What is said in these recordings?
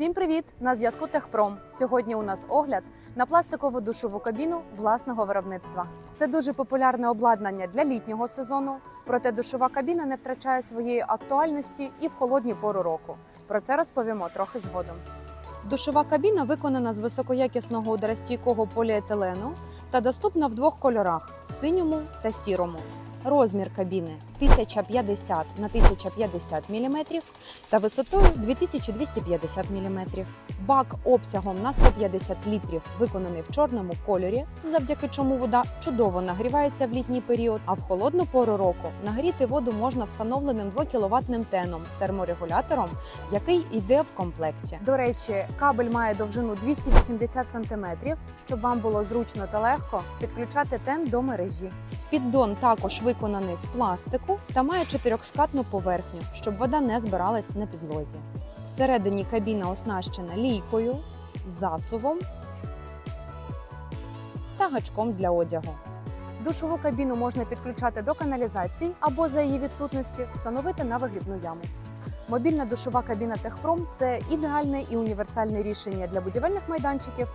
Всім привіт! На зв'язку Техпром. Сьогодні у нас огляд на пластикову душову кабіну власного виробництва. Це дуже популярне обладнання для літнього сезону. Проте душова кабіна не втрачає своєї актуальності і в холодні пору року. Про це розповімо трохи згодом. Душова кабіна виконана з високоякісного ударостійкого поліетилену та доступна в двох кольорах синьому та сірому. Розмір кабіни 1050 на 1050 мм та висотою 2250 мм. Бак обсягом на 150 літрів виконаний в чорному кольорі, завдяки чому вода чудово нагрівається в літній період. А в холодну пору року нагріти воду можна встановленим 2 кВт теном з терморегулятором, який йде в комплекті. До речі, кабель має довжину 280 см, щоб вам було зручно та легко підключати тен до мережі. Піддон також виконаний з пластику та має чотирьохскатну поверхню, щоб вода не збиралась на підлозі. Всередині кабіна оснащена лійкою, засувом та гачком для одягу. Душову кабіну можна підключати до каналізації або за її відсутності встановити на вигрібну яму. Мобільна душова кабіна Техпром це ідеальне і універсальне рішення для будівельних майданчиків,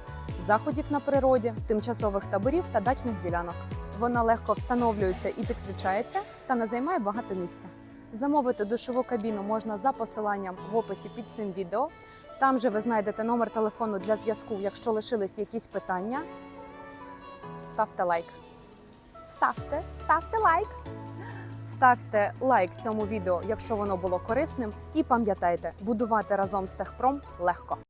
заходів на природі, тимчасових таборів та дачних ділянок. Вона легко встановлюється і підключається та не займає багато місця. Замовити душову кабіну можна за посиланням в описі під цим відео. Там же ви знайдете номер телефону для зв'язку, якщо лишились якісь питання. Ставте лайк. Ставте, ставте лайк. Ставте лайк цьому відео, якщо воно було корисним. І пам'ятайте, будувати разом з Техпром легко.